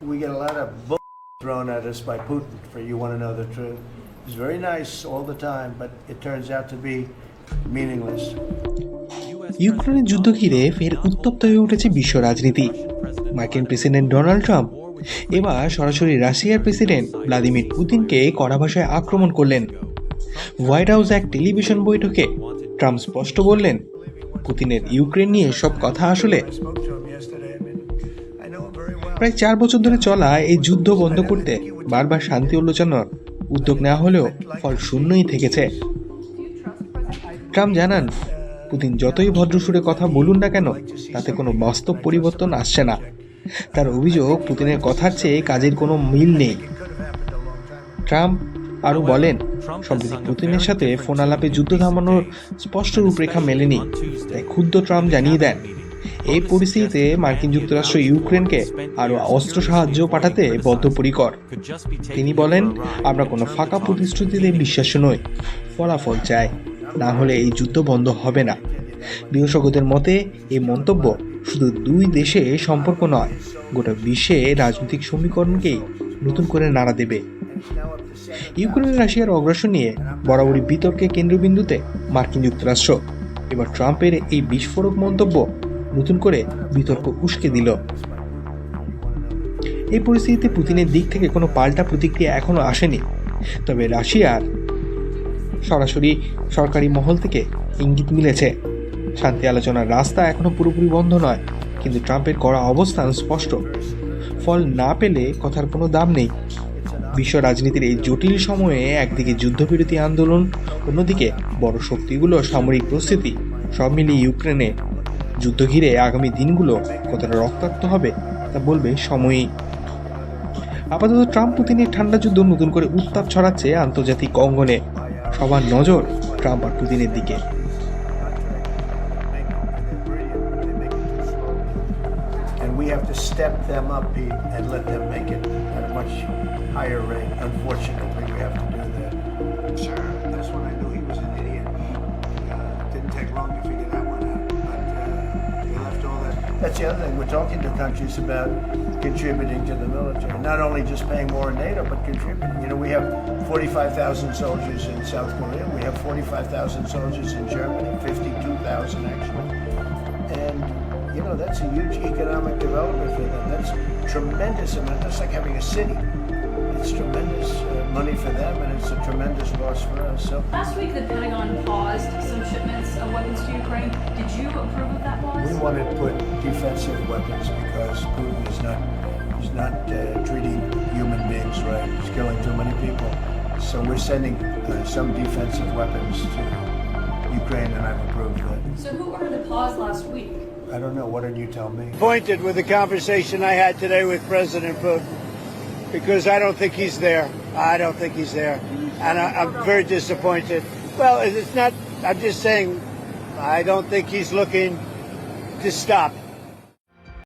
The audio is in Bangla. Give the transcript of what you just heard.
We get a lot of bull thrown at us by Putin, for you want to know the truth. He's very nice all the time, but it turns out to be meaningless. ইউক্রেনের যুদ্ধ ঘিরে ফের উত্তপ্ত হয়ে উঠেছে বিশ্ব রাজনীতি মার্কিন প্রেসিডেন্ট ডোনাল্ড ট্রাম্প এবার সরাসরি রাশিয়ার প্রেসিডেন্ট ভ্লাদিমির পুতিনকে কড়া ভাষায় আক্রমণ করলেন হোয়াইট হাউস এক টেলিভিশন বৈঠকে ট্রাম্প স্পষ্ট বললেন পুতিনের ইউক্রেন নিয়ে সব কথা আসলে প্রায় চার বছর ধরে চলা এই যুদ্ধ বন্ধ করতে বারবার শান্তি আলোচনার উদ্যোগ নেওয়া হলেও ফল শূন্যই থেকেছে। ট্রাম্প জানান, পুতিন যতই ভদ্র সুরে কথা বলুন না কেন, তাতে কোনো বাস্তব পরিবর্তন আসছে না। তার অভিযোগ, পুতিনের কথার চেয়ে কাজের কোনো মিল নেই। ট্রাম্প আরও বলেন, সম্প্রতি পুতিনের সাথে ফোন আলাপে যুদ্ধ থামানোর স্পষ্ট রূপরেখা মেলেনি, তাই ক্ষুদ্র ট্রাম্প জানিয়ে দেন। এই পরিস্থিতিতে মার্কিন যুক্তরাষ্ট্র ইউক্রেনকে আরও অস্ত্র সাহায্য পাঠাতে বদ্ধপরিকর। তিনি বলেন, আমরা কোনো ফাঁকা প্রতিশ্রুতিতে বিশ্বাস্য নই, ফলাফল চাই, না হলে এই যুদ্ধ বন্ধ হবে না। বিশেষজ্ঞদের মতে, এই মন্তব্য শুধু দুই দেশে সম্পর্ক নয়, গোটা বিশ্বে রাজনৈতিক সমীকরণকেই নতুন করে নাড়া দেবে। ইউক্রেন রাশিয়ার অগ্রাসন নিয়ে বরাবরই বিতর্কে কেন্দ্রবিন্দুতে মার্কিন যুক্তরাষ্ট্র। এবার ট্রাম্পের এই বিস্ফোরক মন্তব্য নতুন করে বিতর্ক উস্কে দিল। এই পরিস্থিতিতে পুতিনের দিক থেকে কোনো পাল্টা প্রতিক্রিয়া এখনও আসেনি। তবে রাশিয়ার সরাসরি সরকারি মহল থেকে ইঙ্গিত মিলেছে। শান্তি আলোচনার রাস্তা এখনও পুরোপুরি বন্ধ নয়, কিন্তু ট্রাম্পের কড়া অবস্থান স্পষ্ট। ফল না পেলে কথার কোনো দাম নেই। বিশ্ব রাজনীতির এই জটিল সময়ে একদিকে যুদ্ধবিরতি আন্দোলন, অন্যদিকে বড় শক্তিগুলো সামরিক প্রস্তুতি, সব মিলিয়ে ইউক্রেনে যুদ্ধ ঘিরে আগামী দিনগুলো কতটা রক্তাক্ত হবে তা বলবে সময়ই আপাতত ট্রাম্প পুতিনের ঠান্ডা যুদ্ধ নতুন করে উত্তাপ ছড়াচ্ছে আন্তর্জাতিক অঙ্গনে। সবার নজর ট্রাম্প আর পুতিনের দিকে। Higher rate. Unfortunately we have to do that. Sure. That's what That's the other thing. We're talking to countries about contributing to the military. Not only just paying more in NATO, but contributing. You know, we have 45,000 soldiers in South Korea. We have 45,000 soldiers in Germany, 52,000 actually. And, you know, that's a huge economic development for them. That's tremendous amount. That's like having a city. It's tremendous uh, money for them, and it's a tremendous loss for us. So Last week, the Pentagon paused some shipments of weapons to Ukraine. Did you approve of that? We want to put defensive weapons because Putin is not he's not uh, treating human beings right. He's killing too many people. So we're sending uh, some defensive weapons to Ukraine, and I've approved that. So who ordered the pause last week? I don't know. What did you tell me? disappointed with the conversation I had today with President Putin because I don't think he's there. I don't think he's there. And I, I'm very disappointed. Well, it's not, I'm just saying, I don't think he's looking to stop.